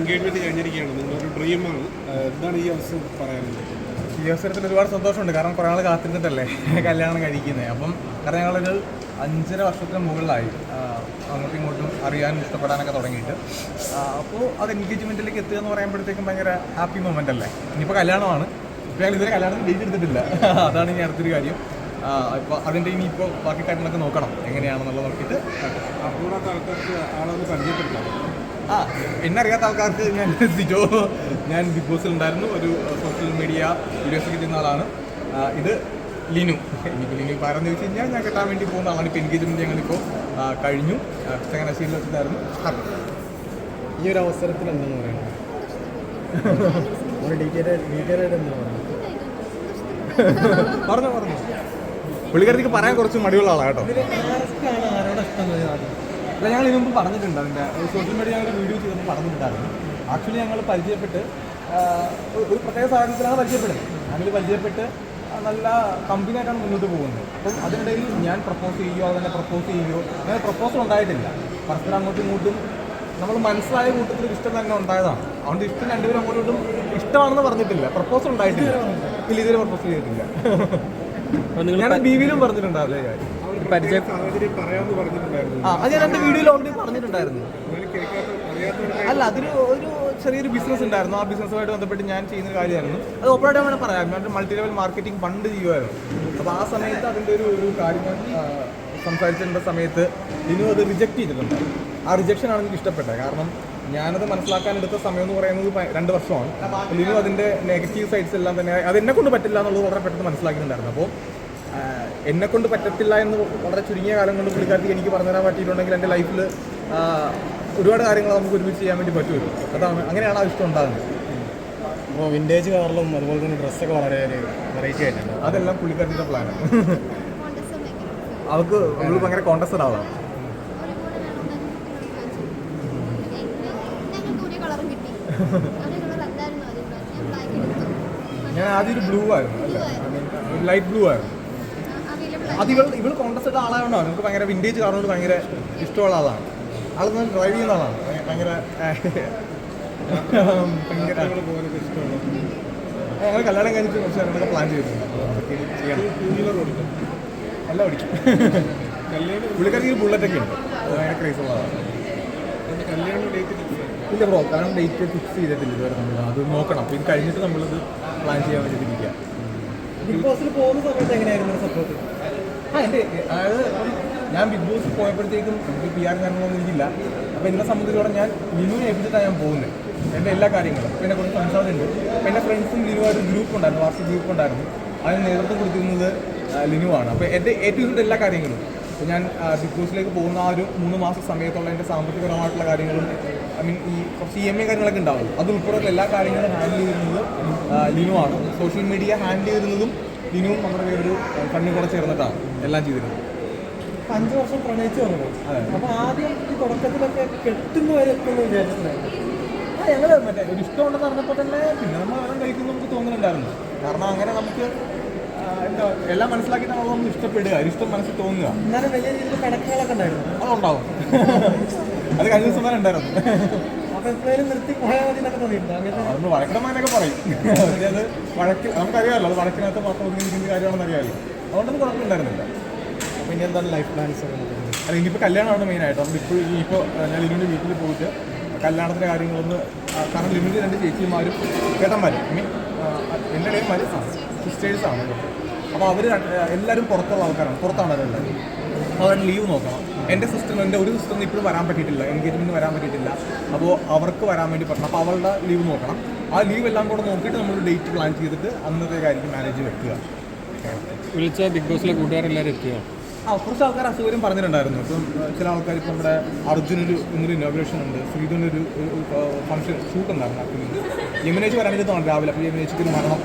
Engagement കഴിഞ്ഞിരിക്കുകയാണ്. നിങ്ങളൊരു ഡ്രീമാണ് എന്താണ് ഈ അവസരം പറയാനുള്ളത്? ഈ അവസരത്തിൽ ഒരുപാട് സന്തോഷമുണ്ട്. കാരണം കുറേ ആൾ കാത്തിരുന്നിട്ടല്ലേ കല്യാണം കഴിക്കുന്നത് അപ്പം കാരണം ഞങ്ങളൊരു അഞ്ചര വർഷത്തിന് മുകളിലായി. അങ്ങോട്ടും ഇങ്ങോട്ടും അറിയാനും ഇഷ്ടപ്പെടാനൊക്കെ തുടങ്ങിയിട്ട്. അപ്പോൾ അത് എൻഗേജ്മെന്റിലേക്ക് എത്തുക എന്ന് പറയുമ്പോഴത്തേക്കും ഭയങ്കര ഹാപ്പി മൊമെന്റ് അല്ലേ? ഇനിയിപ്പോൾ കല്യാണമാണ്. ഇപ്പോൾ ഞങ്ങൾ ഇതുവരെ കല്യാണത്തിന് ഡേറ്റ് എടുത്തിട്ടില്ല. അതാണ് ഇനി അടുത്തൊരു കാര്യം. ഇപ്പോൾ അതിന്റെ ഇനി ഇപ്പോൾ ബാക്കി കാര്യങ്ങളൊക്കെ നോക്കണം. എങ്ങനെയാണെന്നുള്ളത് നോക്കിയിട്ട്. അപ്പോഴത്തെ ആൾക്കാർക്ക് ആളൊന്ന് പരിചയപ്പെടുത്താം ആ എന്നെ അറിയാത്ത ആൾക്കാർക്ക് ഞാൻ സിജോ ഞാൻ ബിഗ് ബോസിൽ ഉണ്ടായിരുന്നു. ഒരു സോഷ്യൽ മീഡിയ വീഡിയോസൊക്കെ ചെയ്യുന്ന ആളാണ്. ഇത് ലിനു. എനിക്ക് ലിനു പാരെന്ന് ചോദിച്ചു കഴിഞ്ഞാൽ ഞാൻ കെട്ടാൻ വേണ്ടി പോകുന്ന ആളാണ്. ഇപ്പോൾ എൻഗേജ്മെന്റ് ഞങ്ങളിപ്പോൾ കഴിഞ്ഞു. ചങ്ങനാശ്ശേരിയിൽ വെച്ചിട്ടായിരുന്നു. ഈ ഒരു അവസരത്തിൽ എന്താണെന്ന് എന്താണ് പറയുന്നത് പറഞ്ഞു പറഞ്ഞു. പുള്ളിക്കാരത്തേക്ക് പറയാൻ കുറച്ച് മടിയുള്ള ആളാണ് കേട്ടോ. അല്ല ഞങ്ങൾ ഇതിന് മുമ്പ് പറഞ്ഞിട്ടുണ്ട് അതിന്റെ സോഷ്യൽ മീഡിയ ഒരു വീഡിയോ ചെയ്തപ്പോൾ പറഞ്ഞിട്ടുണ്ടായിരുന്നു. ആക്ച്വലി ഞങ്ങൾ പരിചയപ്പെട്ട് ഒരു പ്രത്യേക സാഹചര്യത്തിലാണ് പരിചയപ്പെടുന്നത്. ഞങ്ങൾ പരിചയപ്പെട്ട് നല്ല കമ്പനിയായിട്ടാണ് മുന്നോട്ട് പോകുന്നത്. അപ്പം അതിനിടയിൽ ഞാൻ പ്രപ്പോസ് ചെയ്യുകയോ അതെന്നെ പ്രപ്പോസ് ചെയ്യുകയോ അങ്ങനെ പ്രപ്പോസൽ ഉണ്ടായിട്ടില്ല. പരസ്പരം അങ്ങോട്ടും ഇങ്ങോട്ടും നമ്മൾ മനസ്സിലായ കൂട്ടത്തിൽ ഇഷ്ടം തന്നെ ഉണ്ടായതാണ്. അതുകൊണ്ട് ഇഷ്ടം രണ്ടുപേരും അങ്ങോട്ടും ഇങ്ങോട്ടും ഇഷ്ടമാണെന്ന് പറഞ്ഞിട്ടില്ല. പ്രപ്പോസൽ ഉണ്ടായിട്ടില്ല. ഇല്ല ഇതുവരെ പ്രപ്പോസ് ചെയ്തിട്ടില്ല. ഞാൻ ബി വിയിലും പറഞ്ഞിട്ടുണ്ടാവില്ലേ കാര്യം. പരിചയ. ആ അത് ഞാൻ എന്റെ വീഡിയോയിൽ ഓൾറെഡി പറഞ്ഞിട്ടുണ്ടായിരുന്നു. അല്ല അതൊരു ഒരു ചെറിയൊരു ബിസിനസ് ഉണ്ടായിരുന്നു. ആ ബിസിനസ്സുമായിട്ട് ബന്ധപ്പെട്ട് ഞാൻ ചെയ്യുന്ന ഒരു കാര്യമായിരുന്നു. അത് ഓപ്പറേറ്റ് വേണം പറയാം. ഞാൻ മൾട്ടി ലെവൽ മാർക്കറ്റിംഗ് പണ്ട് ചെയ്യുമായിരുന്നു അപ്പോൾ ആ സമയത്ത് അതിന്റെ ഒരു ഒരു കാര്യം ഞാൻ സംസാരിച്ചിരുന്ന സമയത്ത് ലിനു അത് റിജക്റ്റ് ചെയ്തിട്ടുണ്ട്. ആ റിജക്ഷൻ ആണ് എനിക്ക് ഇഷ്ടപ്പെട്ടത്. കാരണം ഞാനത് മനസ്സിലാക്കാൻ എടുത്ത സമയം എന്ന് പറയുന്നത് രണ്ട് വർഷമാണ്. ലിനു അതിന്റെ നെഗറ്റീവ് സൈഡ്സ് എല്ലാം തന്നെ അത് എന്നെ കൊണ്ട് പറ്റില്ല എന്നുള്ളത് വളരെ പെട്ടെന്ന് മനസ്സിലാക്കിയിട്ടുണ്ടായിരുന്നു. അപ്പോൾ എന്നെ കൊണ്ട് പറ്റത്തില്ല എന്ന് വളരെ ചുരുങ്ങിയ കാലം കൊണ്ട് പുള്ളിക്കാർക്ക് എനിക്ക് പറഞ്ഞു തരാൻ പറ്റിയിട്ടുണ്ടെങ്കിൽ എന്റെ ലൈഫിൽ ഒരുപാട് കാര്യങ്ങൾ നമുക്ക് ഒരുമിച്ച് ചെയ്യാൻ വേണ്ടി പറ്റുമല്ലോ. അതാണ് അങ്ങനെയാണ് ആ ഇഷ്ടം ഉണ്ടാകുന്നത്. അപ്പോൾ വിന്റേജ് കാറിലും അതുപോലെ തന്നെ ഡ്രസ്സൊക്കെ വളരെ ഒരു വെറൈറ്റി ആയിട്ടുണ്ട്. അതെല്ലാം പുള്ളിക്കാരത്തിന്റെ പ്ലാനാണ് അവൾക്ക് അവൾ ഭയങ്കര കോൺടസ്റ്റഡ് ആവാം ഞാൻ ആദ്യം ഒരു ബ്ലൂ ആയിരുന്നു. അല്ലേ ലൈറ്റ് ബ്ലൂ ആയിരുന്നു. അത് ഇവൾ ഇവൾ ഉള്ള ആളായതുകൊണ്ടാണ് നമുക്ക് ഭയങ്കര വിന്റേജ് കാറിനോട് ഭയങ്കര ഇഷ്ടമുള്ള ആളാണ്. ആളൊന്ന് ഡ്രൈവ് ചെയ്യുന്ന ആളാണ്. ഭയ- ഭയങ്കര ഭയങ്കര ഞങ്ങൾ കല്യാണം കഴിഞ്ഞിട്ട് കുറച്ച് ഞങ്ങളൊക്കെ പ്ലാൻ ചെയ്തിട്ടുണ്ട്. അതൊക്കെ ചെയ്യണം എല്ലാം ഓടിക്കും. പുള്ളിക്കാർക്ക് ഈ ബുള്ളറ്റൊക്കെ ഉണ്ട്. അത് ഭയങ്കര ക്രേസ് ഉള്ളതാണ് ഇല്ല ബ്രോ കാരണം ഡേറ്റ് ഫിക്സ് ചെയ്തിട്ടില്ല ഇതുവരെ നമ്മൾ അത് നോക്കണം. അപ്പം ഇത് കഴിഞ്ഞിട്ട് നമ്മളത് പ്ലാൻ ചെയ്യാൻ വേണ്ടിയിട്ട് ഇരിക്കുക. ബിഗ് ബോസിൽ പോകുന്ന സമയത്ത് എങ്ങനെയായിരുന്നു സപ്പോർട്ട് അതായത് ഞാൻ ബിഗ് ബോസ് പോയപ്പോഴത്തേക്കും എനിക്ക് പി ആർ കാര്യങ്ങളൊന്നും എനിക്കില്ല അപ്പോൾ എന്നെ സംബന്ധിച്ചോളം ഞാൻ ലിനുവിനെ ഏൽപ്പിച്ചിട്ടാണ് ഞാൻ പോകുന്നത് എന്റെ എല്ലാ കാര്യങ്ങളും. പിന്നെ കുറച്ച് സംസാരമുണ്ട് അപ്പോൾ എന്റെ ഫ്രണ്ട്സും ലിനുവായിട്ട് ഗ്രൂപ്പ് ഉണ്ടായിരുന്നു. വാട്സപ്പ് ഗ്രൂപ്പ് ഉണ്ടായിരുന്നു. അതിന് നേതൃത്വം കൊടുത്തിരുന്നത് ലിനുവാണ് അപ്പോൾ എന്റെ ഏറ്റവും ഇഷ്ടം എല്ലാ കാര്യങ്ങളും. അപ്പോൾ ഞാൻ ബിഗ് ബോസിലേക്ക് പോകുന്ന ആ ഒരു മൂന്ന് മാസം സമയത്തുള്ള എന്റെ സാമ്പത്തികപരമായിട്ടുള്ള കാര്യങ്ങളും ഐ മീൻ ഈ കുറച്ച് ഇ എം ഐ കാര്യങ്ങളൊക്കെ ഉണ്ടാവും. അത് ഉൾപ്പെടെയുള്ള എല്ലാ കാര്യങ്ങളും ഹാൻഡിൽ ചെയ്തിരുന്നത് ലിനുവാണ് സോഷ്യൽ മീഡിയ ഹാൻഡിൽ ചെയ്തിരുന്നതും ലിനുവും നമ്മുടെ ഒരു കണ്ണും കൂടെ ചേർന്നിട്ടാണ് എല്ലാം ചെയ്തിരുന്നത്. അഞ്ച് വർഷം പ്രണയിച്ചു വന്നത് അപ്പൊ ആദ്യം ഈ തുടക്കത്തിലൊക്കെ കെട്ടുന്ന വരെ എത്തുന്നു വിചാരിച്ചിട്ടുണ്ടായിരുന്നു ഞങ്ങൾ മറ്റേ ഒരു ഇഷ്ടമുണ്ടെന്ന് പറഞ്ഞപ്പോൾ തന്നെ പിന്നെ നമ്മൾ വേണം കഴിക്കുന്നു നമുക്ക് തോന്നുന്നുണ്ടായിരുന്നു കാരണം അങ്ങനെ നമുക്ക് എന്താ എല്ലാം മനസ്സിലാക്കി നമ്മൾ നമുക്ക് ഇഷ്ടപ്പെടുക ഇഷ്ടം മനസ്സിൽ തോന്നുക. എന്നാലും വലിയ രീതിയിൽ കണക്കുകളൊക്കെ ഉണ്ടായിരുന്നു. അതുണ്ടാവും. അത് കഴിഞ്ഞ ദിവസം വരെ ഉണ്ടായിരുന്നു. എപ്പോഴും നിർത്തി പോയാൽ മതി എന്നൊക്കെ തോന്നിയിട്ടുണ്ട്. വഴക്കടമാനൊക്കെ പറയും. അത് വഴക്കിൽ നമുക്കറിയാമല്ലോ അത് വഴക്കിനകത്ത് മാത്രം ഒതുങ്ങിയിരിക്കുന്ന കാര്യമാണെന്ന് അറിയാമല്ലോ അതുകൊണ്ടൊന്നും കുഴപ്പമുണ്ടായിരുന്നില്ല പിന്നെ എന്താണ് ലൈഫ് പ്ലാൻസ് അല്ല ഇനിയിപ്പോൾ കല്യാണമാണ് മെയിനായിട്ട് നമ്മൾ ഇപ്പോൾ ഇനിയിപ്പോൾ ഞാൻ ലിനുവിന്റെ വീട്ടിൽ പോയിട്ട് കല്യാണത്തിന്റെ കാര്യങ്ങളൊന്ന് കാരണം ലിനുവിന്റെ രണ്ട് ചേച്ചിമാരും ചേട്ടന്മാരും ഐ മീൻ എന്റെ ഇടയന്മാരും സിസ്റ്റേഴ്സാണ് അപ്പോൾ അവർ എല്ലാവരും പുറത്തുള്ള ആൾക്കാരാണ്. പുറത്താണ് അവരെല്ലാവരും അപ്പോൾ അവർ ലീവ് നോക്കണം. എന്റെ സിസ്റ്ററിന് എന്റെ ഒരു സിസ്റ്ററിന് ഇപ്പോഴും വരാൻ പറ്റിയിട്ടില്ല. എൻഗേജ്മെന്റ് വരാൻ പറ്റിയിട്ടില്ല. അപ്പോൾ അവർക്ക് വരാൻ വേണ്ടി പറ്റണം. അപ്പോൾ അവളുടെ ലീവ് നോക്കണം. ആ ലീവ് എല്ലാം കൂടെ നോക്കിയിട്ട് നമ്മൾ ഡേറ്റ് പ്ലാൻ ചെയ്തിട്ട് അന്നത്തേക്കായിരിക്കും മാനേജ് വെക്കുക. വിളിച്ച ബിഗ് ബോസിലെ കൂട്ടുകാരെല്ലാവരും എത്തിയോ? ആ കുറച്ച് ആൾക്കാർ അസൗകര്യം പറഞ്ഞിട്ടുണ്ടായിരുന്നു. ഇപ്പം ചില ആൾക്കാർ ഇപ്പം നമ്മുടെ അർജുനൊരു ഇന്നൊരു ഇനോഗ്രേഷൻ ഉണ്ട്. ശ്രീധുവിനൊരു ഫംഗ്ഷൻ ഷൂട്ട് ഉണ്ടായിരുന്നു. യമുനേജ് വരാനായിട്ട് തോന്നുന്നു രാവിലെ. അപ്പോൾ യമുനേച്ചിക്ക് ഒരു മരണം.